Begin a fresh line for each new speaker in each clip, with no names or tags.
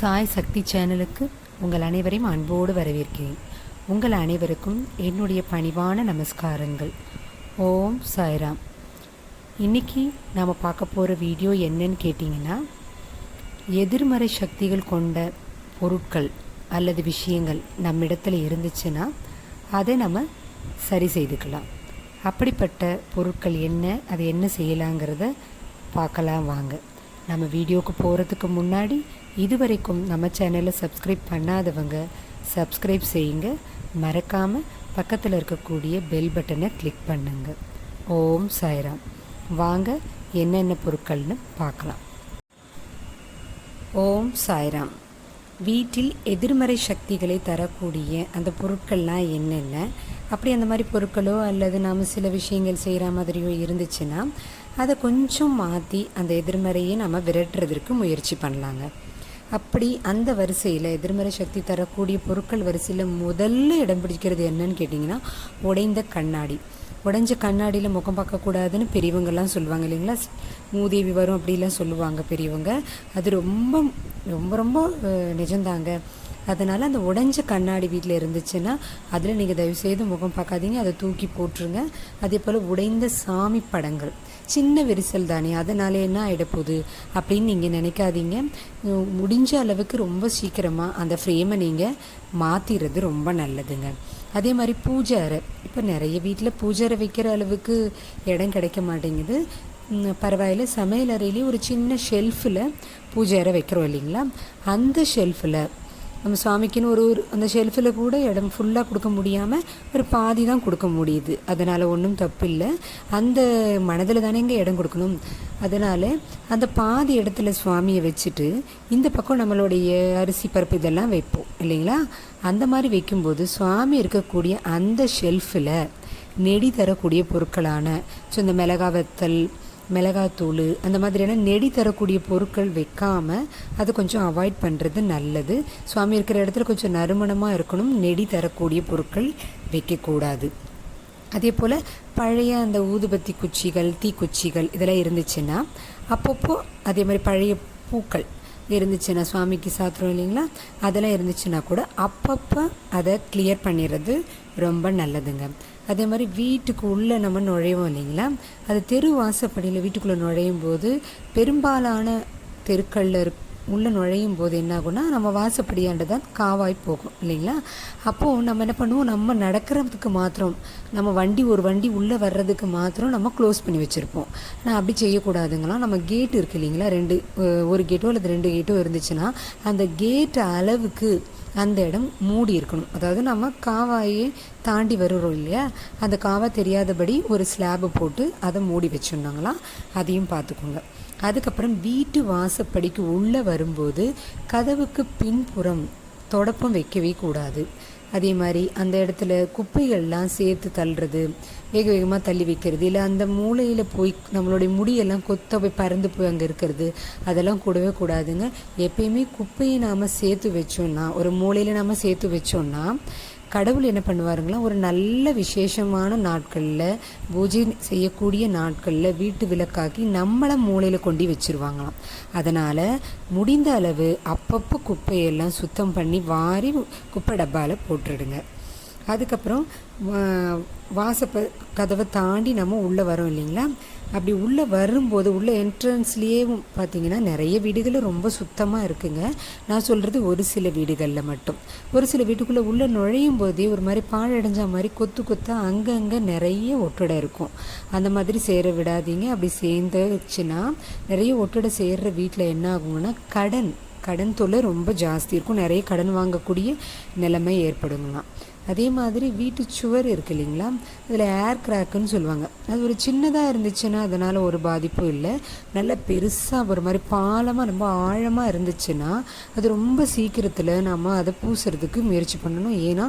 சாய் சக்தி சேனலுக்கு உங்கள் அனைவரையும் அன்போடு வரவேற்கிறேன். உங்கள் அனைவருக்கும் என்னுடைய பணிவான நமஸ்காரங்கள். ஓம் சாய்ராம். இன்றைக்கி நாம் பார்க்க போகிற வீடியோ என்னன்னு கேட்டிங்கன்னா எதிர்மறை சக்திகள் கொண்ட பொருட்கள் அல்லது விஷயங்கள் நம்மிடத்தில் இருந்துச்சுன்னா அதை நம்ம சரி செய்துக்கலாம். அப்படிப்பட்ட பொருட்கள் என்ன அதை என்ன செய்யலாங்கிறத பார்க்கலாம் வாங்க. நம்ம வீடியோவுக்கு போகிறதுக்கு முன்னாடி இதுவரைக்கும் நம்ம சேனலை சப்ஸ்கிரைப் பண்ணாதவங்க சப்ஸ்கிரைப் செய்யுங்க. மறக்காமல் பக்கத்தில் இருக்கக்கூடிய பெல் பட்டனை கிளிக் பண்ணுங்க. ஓம் சாய்ராம். வாங்க என்னென்ன பொருட்கள்னு பார்க்கலாம். ஓம் சாய்ராம். வீட்டில் எதிர்மறை சக்திகளை தரக்கூடிய அந்த பொருட்கள்லாம் என்னென்ன? அப்படி அந்த மாதிரி பொருட்களோ அல்லது நாம் சில விஷயங்கள் செய்கிற மாதிரியோ இருந்துச்சுன்னா அதை கொஞ்சம் மாற்றி அந்த எதிர்மறையை நம்ம விரட்டுறதற்கு முயற்சி பண்ணலாங்க. அப்படி அந்த வரிசையில் எதிர்மறை சக்தி தரக்கூடிய பொருட்கள் வரிசையில் முதல்ல இடம் பிடிக்கிறது என்னன்னு கேட்டிங்கன்னா உடைந்த கண்ணாடி. உடைஞ்ச கண்ணாடியில் முகம் பார்க்கக்கூடாதுன்னு பெரியவங்கள்லாம் சொல்லுவாங்க இல்லைங்களா? மூதேவி வரும் அப்படிலாம் சொல்லுவாங்க பெரியவங்க. அது ரொம்ப ரொம்ப ரொம்ப நிஜம்தாங்க. அதனால் அந்த உடஞ்ச கண்ணாடி வீட்டில் இருந்துச்சுன்னா அதில் நீங்கள் தயவுசெய்து முகம் பார்க்காதீங்க. அதை தூக்கி போட்டுருங்க. அதே போல் உடைந்த சாமி படங்கள். சின்ன விரிசல் தானே. அதனால என்ன ஆகிடப்போகுது அப்படின்னு நீங்கள் நினைக்காதீங்க. முடிஞ்ச அளவுக்கு ரொம்ப சீக்கிரமாக அந்த ஃப்ரேமை நீங்கள் மாற்றிடுறது ரொம்ப நல்லதுங்க. அதே மாதிரி பூஜை அறை. இப்போ நிறைய வீட்டில் பூஜை அறை வைக்கிற அளவுக்கு இடம் கிடைக்க மாட்டேங்குது. பரவாயில்ல. சமையல் அறையிலேயே ஒரு சின்ன ஷெல்ஃபில் பூஜை அறை வைக்கிறோம் இல்லைங்களா? அந்த ஷெல்ஃபில் நம்ம சுவாமிக்குன்னு ஒரு ஒரு அந்த ஷெல்ஃபில் கூட இடம் ஃபுல்லாக கொடுக்க முடியாமல் ஒரு பாதி தான் கொடுக்க முடியுது. அதனால் ஒன்றும் தப்பு இல்லை அந்த மனதில் தானே இங்கே இடம் கொடுக்கணும். அதனால் அந்த பாதி இடத்துல சுவாமியை வச்சுட்டு இந்த பக்கம் நம்மளுடைய அரிசி பருப்பு இதெல்லாம் வைப்போம். இல்லைங்களா? அந்த மாதிரி வைக்கும்போது சுவாமி இருக்கக்கூடிய அந்த ஷெல்ஃபில் நெடி தரக்கூடிய பொருட்களான ஸோ இந்த மிளகா வத்தல் மிளகாத்தூள் அந்த மாதிரியான நெடி தரக்கூடிய பொருட்கள் வைக்காமல் அதை கொஞ்சம் அவாய்ட் பண்ணுறது நல்லது. சுவாமி இருக்கிற இடத்துல கொஞ்சம் நறுமணமாக இருக்கணும் நெடி தரக்கூடிய பொருட்கள் வைக்கக்கூடாது. அதே போல் பழைய அந்த ஊதுபத்தி குச்சிகள் தீக்குச்சிகள் இதெல்லாம் இருந்துச்சுன்னா அப்பப்போ அதே மாதிரி பழைய பூக்கள் இருந்துச்சுன்னா சுவாமிக்கு சாத்திரம் இல்லைங்களா? அதெல்லாம் இருந்துச்சுன்னா கூட அப்பப்போ அதை கிளியர் பண்ணிடுறது ரொம்ப நல்லதுங்க. அதே மாதிரி வீட்டுக்கு உள்ளே நம்ம நுழைவோம் இல்லைங்களா? அது தெரு வாசப்படியில் வீட்டுக்குள்ளே நுழையும் போது பெரும்பாலான தெருக்களில் இருக் உள்ளே நுழையும் போது என்ன ஆகும்னா நம்ம வாசப்படியாண்டு தான் காவாய் போகும் இல்லைங்களா? அப்போது நம்ம என்ன பண்ணுவோம்? நம்ம நடக்கிறதுக்கு மாத்திரம் நம்ம வண்டி ஒரு வண்டி உள்ளே வர்றதுக்கு மாத்திரம் நம்ம க்ளோஸ் பண்ணி வச்சுருப்போம். ஆனால் அப்படி செய்யக்கூடாதுங்களாம் நம்ம கேட் இருக்கு இல்லைங்களா? ரெண்டு ஒரு கேட்டோ அல்லது ரெண்டு கேட்டோ இருந்துச்சுன்னா அந்த கேட் அளவுக்கு அந்த இடம் மூடி இருக்கணும். அதாவது நம்ம காவாயே தாண்டி வருகிறோம் இல்லையா? அந்த காவா தெரியாதபடி ஒரு ஸ்லாபு போட்டு அதை மூடி வச்சுருந்தாங்களாம் அதையும் பார்த்துக்கோங்க. அதுக்கப்புறம் வீட்டு வாசப்படிக்கு உள்ளே வரும்போது கதவுக்கு பின்புறம் தொடப்பம் வைக்கவே கூடாது. அதே மாதிரி அந்த இடத்துல குப்பைகள்லாம் சேர்த்து தள்ளுறது வேக வேகமாக தள்ளி வைக்கிறது இல்லை அந்த மூலையில் போய் நம்மளுடைய முடியெல்லாம் கொத்த போய் பறந்து போய் அங்கே இருக்கிறது அதெல்லாம் கூடவே கூடாதுங்க. எப்பயுமே குப்பையை நாம் சேர்த்து வச்சோன்னா ஒரு மூலையில் நாம் சேர்த்து வச்சோன்னா கடவுள் என்ன பண்ணுவாருங்களா? ஒரு நல்ல விசேஷமான நாட்களில் பூஜை செய்யக்கூடிய நாட்களில் வீட்டு விளக்காக்கி நம்மளை மூலையில் கொண்டு வச்சிருவாங்களாம். அதனால் முடிந்த அளவு அப்பப்போ குப்பையெல்லாம் சுத்தம் பண்ணி வாரி குப்பை டப்பாவில் போட்டுடுங்க. அதுக்கப்புறம் வாசப்ப கதவை தாண்டி நம்ம உள்ளே வரோம் இல்லைங்களா? அப்படி உள்ளே வரும்போது உள்ள என்ட்ரன்ஸ்லேயே பார்த்தீங்கன்னா நிறைய வீடுகள் ரொம்ப சுத்தமாக இருக்குங்க. நான் சொல்கிறது ஒரு சில வீடுகளில் மட்டும். ஒரு சில வீட்டுக்குள்ளே உள்ளே நுழையும் போதே ஒரு மாதிரி பாழடைஞ்ச மாதிரி கொத்து கொத்தாக அங்கங்கே நிறைய ஒட்டடை இருக்கும். அந்த மாதிரி சேர விடாதீங்க. அப்படி சேர்ந்துச்சுன்னா நிறைய ஒட்டடை சேர்ற வீட்டில் என்ன ஆகுங்கன்னா கடன் கடன் தொல்லை ரொம்ப ஜாஸ்தி இருக்கும். நிறைய கடன் வாங்கக்கூடிய நிலைமை ஏற்படுங்களாம். அதே மாதிரி வீட்டு சுவர் இருக்கு இல்லைங்களா? அதில் ஏர் கிராக்குன்னு சொல்லுவாங்க. அது ஒரு சின்னதாக இருந்துச்சுன்னா அதனால் ஒரு பாதிப்பும் இல்லை. நல்ல பெருசாக ஒரு மாதிரி பாலமாக ரொம்ப ஆழமாக இருந்துச்சுன்னா அது ரொம்ப சீக்கிரத்தில் நம்ம அதை பூசுறதுக்கு முயற்சி பண்ணணும். ஏன்னா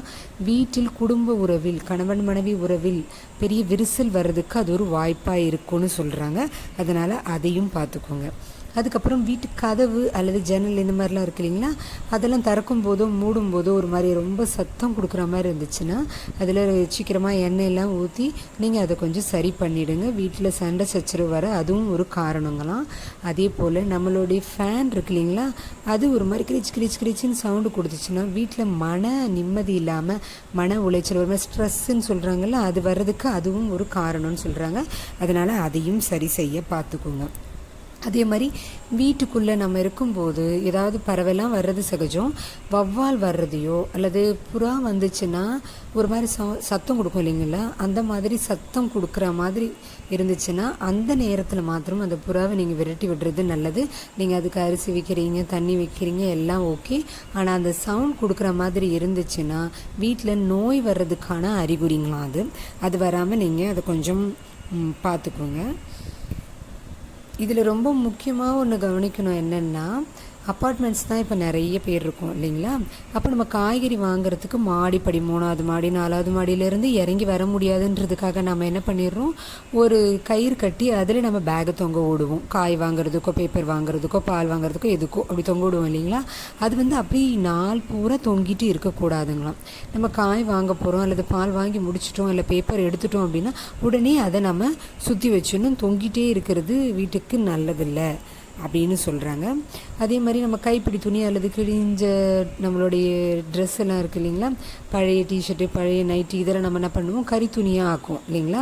வீட்டில் குடும்ப உறவில் கணவன் மனைவி உறவில் பெரிய விரிசல் வர்றதுக்கு அது ஒரு வாய்ப்பாக இருக்கும்னு சொல்கிறாங்க அதனால் அதையும் பார்த்துக்கோங்க. அதுக்கப்புறம் வீட்டு கதவு அல்லது ஜன்னல் இந்த மாதிரிலாம் இருக்கு இல்லைங்களா? அதெல்லாம் திறக்கும் போதோ மூடும் போதோ ஒரு மாதிரி ரொம்ப சத்தம் கொடுக்குற மாதிரி இருந்துச்சுன்னா அதில் சீக்கிரமாக எண்ணெயெல்லாம் ஊற்றி நீங்கள் அதை கொஞ்சம் சரி பண்ணிவிடுங்க வீட்டில் சண்டை சச்சரவு வர அதுவும் ஒரு காரணங்களாம். அதே போல் நம்மளுடைய ஃபேன் இருக்கு இல்லைங்களா? அது ஒரு மாதிரி கிரிச் கிரிச் கிரிச்சின்னு சவுண்டு கொடுத்துச்சுன்னா வீட்டில் மன நிம்மதி இல்லாமல் மன உளைச்சல் ஒரு மாதிரி ஸ்ட்ரெஸ்ஸுன்னு சொல்கிறாங்கல்ல அது வர்றதுக்கு அதுவும் ஒரு காரணம்னு சொல்கிறாங்க அதனால் அதையும் சரி செய்ய பார்த்துக்கோங்க. அதே மாதிரி வீட்டுக்குள்ளே நம்ம இருக்கும்போது ஏதாவது பறவைலாம் வர்றது சகஜம். வவ்வால் வர்றதையோ அல்லது புறா வந்துச்சுன்னா ஒரு மாதிரி ச சத்தம் கொடுக்கும் இல்லைங்களா? அந்த மாதிரி சத்தம் கொடுக்குற மாதிரி இருந்துச்சுன்னா அந்த நேரத்தில் மாத்திரம் அந்த புறாவை நீங்கள் விரட்டி விடுறது நல்லது. நீங்கள் அதுக்கு அரிசி வைக்கிறீங்க தண்ணி வைக்கிறீங்க எல்லாம் ஓகே. ஆனால் அந்த சவுண்ட் கொடுக்குற மாதிரி இருந்துச்சுன்னா வீட்டில் நோய் வர்றதுக்கான அறிகுறிங்களாம் அது? அது வராமல் நீங்கள் அதை கொஞ்சம் பார்த்துக்கோங்க. இதில் ரொம்ப முக்கியமாக ஒன்று கவனிக்கணும் என்னென்னா அப்பார்ட்மெண்ட்ஸ் தான் இப்போ நிறைய பேர் இருக்கும் இல்லைங்களா? அப்போ நம்ம காய்கறி வாங்குறதுக்கு மாடிப்படி மூணாவது மாடி நாலாவது மாடியிலேருந்து இறங்கி வர முடியாதுன்றதுக்காக நம்ம என்ன பண்ணிடுறோம்? ஒரு கயிறு கட்டி அதில் நம்ம பேகை தொங்க விடுவோம். காய் வாங்குறதுக்கோ பேப்பர் வாங்குறதுக்கோ பால் வாங்குறதுக்கோ எதுக்கோ அப்படி தொங்க விடுவோம் இல்லைங்களா? அது வந்து அப்படி நாள் பூரா தொங்கிட்டு இருக்கக்கூடாதுங்களாம். நம்ம காய் வாங்க போகிறோம் அல்லது பால் வாங்கி முடிச்சிட்டோம் இல்லை பேப்பர் எடுத்துட்டோம் அப்படின்னா உடனே அதை நம்ம சுற்றி வச்சுன்னு தொங்கிட்டே இருக்கிறது வீட்டுக்கு நல்லதில்லை. அப்படின்னு சொல்கிறாங்க அதே மாதிரி நம்ம கைப்பிடி துணி அல்லது கிழிஞ்ச நம்மளுடைய ட்ரெஸ் எல்லாம் இருக்குது இல்லைங்களா? பழைய டிஷர்ட்டு பழைய நைட்டி இதெல்லாம் நம்ம என்ன பண்ணுவோம்? கறி துணியாக ஆக்கும் இல்லைங்களா?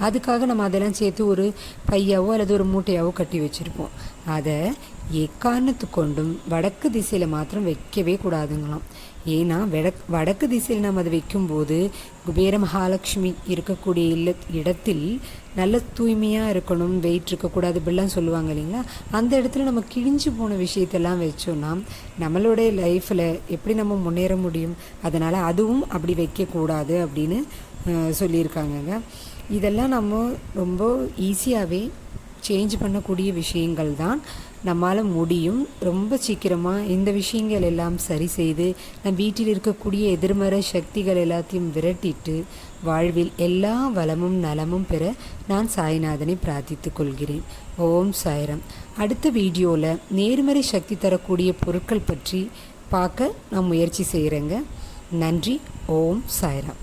அதுக்காக நம்ம அதெல்லாம் சேர்த்து ஒரு பையாவோ அல்லது ஒரு மூட்டையாவோ கட்டி வச்சுருப்போம். அதை எக்காரணத்து கொண்டும் வடக்கு திசையில் மாத்திரம் வைக்கவே கூடாதுங்களாம். ஏன்னா வடக் வடக்கு திசையில் நம்ம அதை வைக்கும்போது குபேர மகாலட்சுமி இருக்கக்கூடிய இல்ல இடத்தில் நல்ல தூய்மையாக இருக்கணும் வெயிட் இருக்கக்கூடாது இப்படிலாம் சொல்லுவாங்க இல்லைங்களா? அந்த இடத்துல நம்ம கிழிஞ்சு போன விஷயத்தெல்லாம் வச்சோம்னா நம்மளுடைய லைஃப்பில் எப்படி நம்ம முன்னேற முடியும்? அதனால் அதுவும் அப்படி வைக்கக்கூடாது அப்படின்னு சொல்லியிருக்காங்கங்க. இதெல்லாம் நம்ம ரொம்ப ஈஸியாகவே சேஞ்ச் பண்ணக்கூடிய விஷயங்கள் தான் நம்மால் முடியும். ரொம்ப சீக்கிரமாக இந்த விஷயங்கள் எல்லாம் சரி செய்து நம் வீட்டில் இருக்கக்கூடிய எதிர்மறை சக்திகள் எல்லாத்தையும் விரட்டிட்டு வாழ்வில் எல்லா வளமும் நலமும் பெற நான் சாய்நாதனை பிரார்த்தித்து கொள்கிறேன். ஓம் சாய்ரம். அடுத்த வீடியோவில் நேர்மறை சக்தி தரக்கூடிய பொருட்கள் பற்றி பார்க்க நான் முயற்சி செய்கிறேங்க நன்றி. ஓம் சாய்ராம்.